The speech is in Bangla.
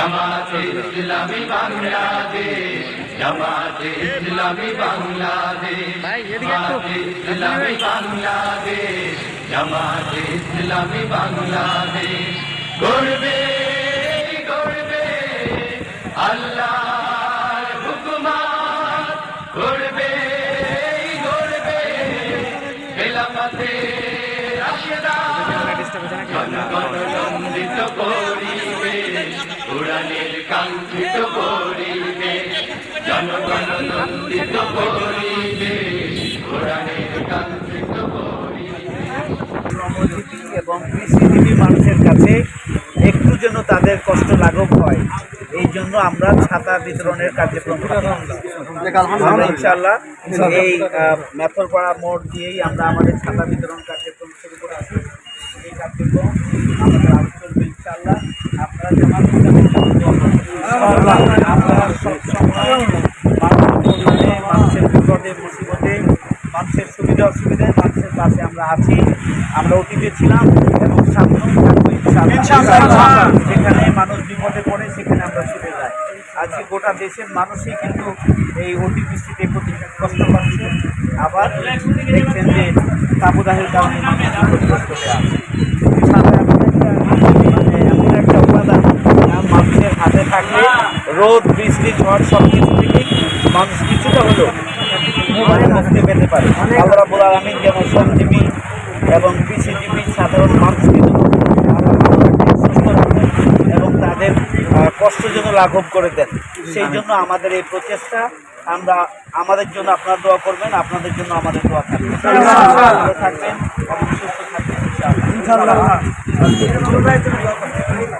জামাতে ইসলামী বাংলাদেশ জামাতে ইসলামী বাংলাদেশ। জামাতে ইসলামী বাংলাদেশ জামাতে ইসলামী বাংলাদেশ। গড়বে গড়বে আল্লাহর হুকুমাত। গড়বে গড়বে খেলাফতে রাশেদা। জনগণনন্দিত কোরআনের কাঙ্ক্ষিত পরিবেশ জনগণনন্দিত পরিবেশ কোরআনের কাঙ্ক্ষিত এবং কৃষিজীবী মানুষের কাছে একটু যেন তাদের কষ্ট লাঘব হয় এই জন্য আমরা ছাতা বিতরণের কার্যক্রম করি। আমরা ইনশাল্লাহ এই মেথরপাড়া মোড় দিয়েই আমরা আমাদের ছাতা বিতরণ কার্যক্রম শুরু করে আছি এই কার্যক্রম আমাদের আরও চলবে ইনশাল্লাহ আপনারা যেমন আমরা সবসময় মানুষের কল্যাণে, মানুষের বিপদে মুসিবতে মানুষের সুবিধা অসুবিধায় মানুষের পাশে আমরা আছি। আমরা অতীতে ছিলাম এবং সামনেও যেখানে মানুষ বিপদে পড়ে সেখানে আমরা ছুটে যাই। আজকে গোটা দেশের মানুষই কিন্তু এই অতিবৃষ্টিতে কষ্ট পাচ্ছে আবার দেখছেন যে তাপদাহের কারণে মানুষ বিপদগ্রস্ত হয়ে আছে। এমন একটা মানে মানুষের হাতে থাকলে রোদ বৃষ্টি ঝড় সব কিছু থেকেই মানুষ কিছুটা হলেও মুক্তি পেতে পারে। আল্লাহ রাব্বুল আলামিন যেন শ্রমজীবী এবং কৃষিজীবী সাধারণ মানুষকে সুস্থ রাখেন এবং তাদের কষ্ট যেন লাঘব করে দেন। সেই জন্য আমাদের এই প্রচেষ্টা আমরা আমাদের জন্য আপনারা দোয়া করবেন আপনাদের জন্য আমাদের দোয়া থাকবে। থাকবেন এবং সুস্থ থাকবেন ইনশাআল্লাহ।